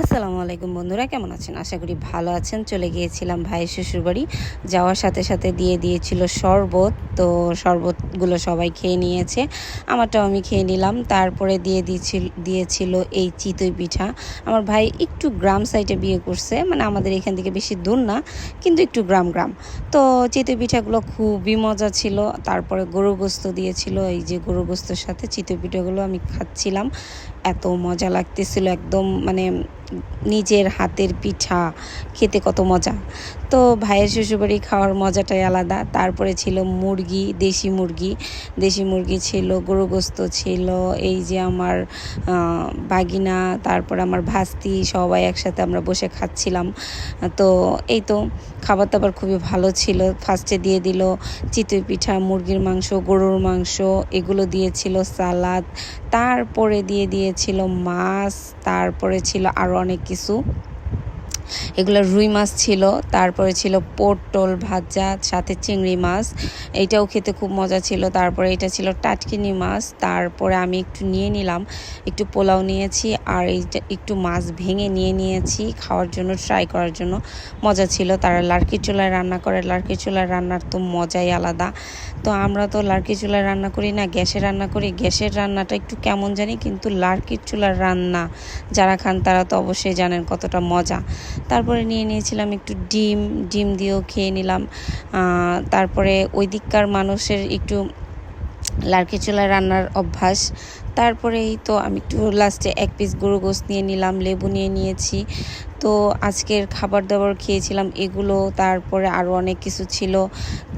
আসসালামু আলাইকুম বন্ধুরা, কেমন আছেন? আশা করি ভালো আছেন। চলে গিয়েছিলাম ভাইয়ের শ্বশুরবাড়ি যাওয়ার সাথে সাথে দিয়ে দিয়েছিল শরবত। তো শরবতগুলো সবাই খেয়ে নিয়েছে। আমারটাও আমি খেয়ে নিলাম। তারপরে দিয়ে দিয়েছিল দিয়েছিল এই চিতই পিঠা। আমার ভাই একটু গ্রাম সাইডে বিয়ে করছে। মানে আমাদের এখান থেকে বেশি দূর না, কিন্তু একটু গ্রাম গ্রাম। তো চিতই পিঠাগুলো খুবই মজা ছিল। তারপরে গরু গোস্ত দিয়েছিল। এই যে গরু গোস্তর সাথে চিতই পিঠাগুলো আমি খাচ্ছিলাম। এত মজা লাগতেছিল। একদম মানে নিজের হাতের পিঠা খেতে কত মজা। তো ভাইয়ের শ্বশুরবাড়ি খাওয়ার মজাটাই আলাদা। তারপরে ছিল মুরগি, দেশি মুরগি। দেশি মুরগি ছিল, গরু গোস্ত ছিল, এই যে আমার বাগিনা, তারপর আমার ভাস্তি, সবাই একসাথে আমরা বসে খাচ্ছিলাম। তো এই তো খাবার দাবার খুবই ভালো ছিল। ফার্স্টে দিয়ে দিল চিতই পিঠা, মুরগির মাংস, গরুর মাংস, এগুলো দিয়েছিল সালাদ। তারপরে দিয়ে দিয়েছিল মাছ, তারপরে ছিল আরও অনেক কিছু। এগুলো রুই মাছ ছিল, তারপরে ছিল পটল ভাজা, সাথে চিংড়ি মাছ। এইটাও খেতে খুব মজা ছিল। তারপরে এটা ছিল টাটকিনি মাছ। তারপরে আমি একটু নিয়ে নিলাম। একটু পোলাও নিয়েছি আর এইটা একটু মাছ ভেঙে নিয়ে নিয়েছি খাওয়ার জন্য ট্রাই করার জন্য। মজা ছিল। তারা লার্কি চুলায় রান্না করে। লার্কি চুলায় রান্নার তো মজাই আলাদা। তো আমরা তো লার্কি চুলায় রান্না করি না, গ্যাসে রান্না করি। গ্যাসের রান্নাটা একটু কেমন জানি, কিন্তু লার্কির চুলার রান্না যারা খান তারা তো অবশ্যই জানেন কতটা মজা। তারপরে নিয়ে নিয়েছিলাম একটু ডিম ডিম দিয়েও খেয়ে নিলাম। তারপরে ওই দিককার মানুষের একটু লার্কি চুলায় রান্নার অভ্যাস। তারপরেই তো আমি একটু লাস্টে এক পিস গরু গোস নিয়ে নিলাম, লেবু নিয়ে নিয়েছি। তো আজকের খাবার দাবার খেয়েছিলাম, এগুলো, তারপরে আরও অনেক কিছু ছিল।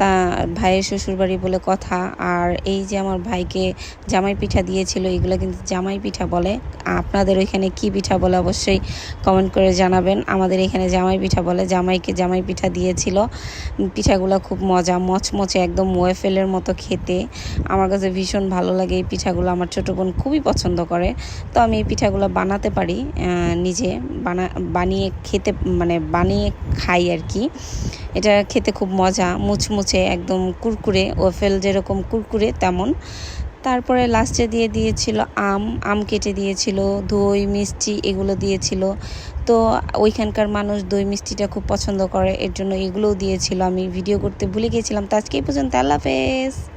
তা ভাইয়ের শ্বশুরবাড়ি বলে কথা, আর এই যে আমার ভাইকে জামাই পিঠা দিয়েছিল, এগুলো কিন্তু জামাই পিঠা বলে। আপনাদের ওইখানে কি পিঠা বলে অবশ্যই কমেন্ট করে জানাবেন। আমাদের এখানে জামাই পিঠা বলে, জামাইকে জামাই পিঠা দিয়েছিল। পিঠাগুলো খুব মজা, মচমচে একদম ওয়েফেলের মতো খেতে। আমার কাছে ভীষণ ভালো লাগে এই পিঠাগুলো, আমার ছোটো বোন খুবই পছন্দ করে। তো আমি এই পিঠাগুলো বানাতে পারি নিজে বানা, বানিয়ে খেতে মানে বানিয়ে খাই আর কি। এটা খেতে খুব মজা, মুচমুচে একদম কুরকুরে, ওয়েফেল যেরকম কুরকুরে তেমন। তারপরে লাস্টে দিয়ে দিয়েছিল আম আম কেটে দিয়েছিল, দই, মিষ্টি এগুলো দিয়েছিল। তো ওইখানকার মানুষ দই, মিষ্টিটা খুব পছন্দ করে, এর জন্য এগুলোও দিয়েছিল। আমি ভিডিও করতে ভুলে গিয়েছিলাম। তো আজকে এই পর্যন্ত, আল্লাহ হাফেজ।